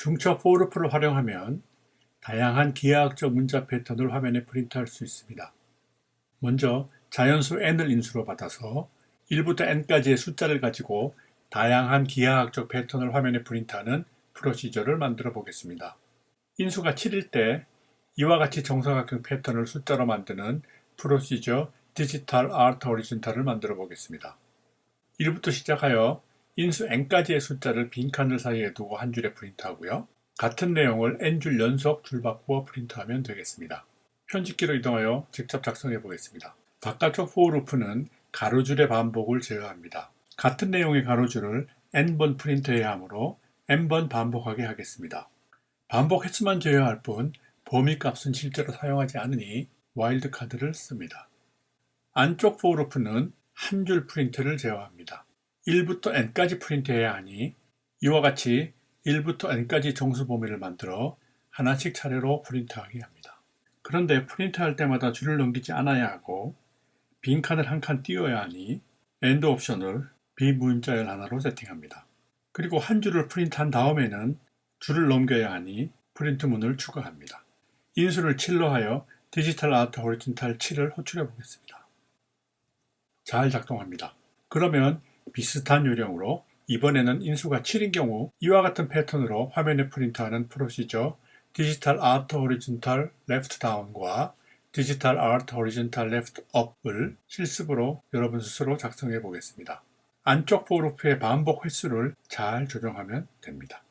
중처 포르프를 활용하면 다양한 기하학적 문자 패턴을 화면에 프린트할 수 있습니다. 먼저 자연수 n을 인수로 받아서 1부터 n까지의 숫자를 가지고 다양한 기하학적 패턴을 화면에 프린트하는 프로시저를 만들어 보겠습니다. 인수가 7일 때 이와 같이 정사각형 패턴을 숫자로 만드는 프로시저 디지털 아트 오리진탈을 만들어 보겠습니다. 1부터 시작하여 인수 n까지의 숫자를 빈칸을 사이에 두고 한 줄에 프린트하고요. 같은 내용을 n줄 연속 줄 바꾸어 프린트하면 되겠습니다. 편집기로 이동하여 직접 작성해 보겠습니다. 바깥쪽 for loop는 가로줄의 반복을 제어합니다. 같은 내용의 가로줄을 n번 프린트해야 하므로 n번 반복하게 하겠습니다. 반복 횟수만 제어할 뿐 범위 값은 실제로 사용하지 않으니 와일드 카드를 씁니다. 안쪽 for loop는 한 줄 프린트를 제어합니다. 1부터 n까지 프린트해야 하니 이와 같이 1부터 n까지 정수 범위를 만들어 하나씩 차례로 프린트하게 합니다. 그런데 프린트할 때마다 줄을 넘기지 않아야 하고 빈 칸을 한 칸 띄워야 하니 엔드 옵션을 비무임자열 하나로 세팅합니다. 그리고 한 줄을 프린트한 다음에는 줄을 넘겨야 하니 프린트문을 추가합니다. 인수를 7로 하여 디지털 아트 호리진탈 7을 호출해 보겠습니다. 잘 작동합니다. 그러면 비슷한 요령으로 이번에는 인수가 7인 경우 이와 같은 패턴으로 화면에 프린트하는 프로시저 디지털 아트 호리진탈 레프트 다운과 디지털 아트 호리진탈 레프트 업을 실습으로 여러분 스스로 작성해 보겠습니다. 안쪽 포르프의 반복 횟수를 잘 조정하면 됩니다.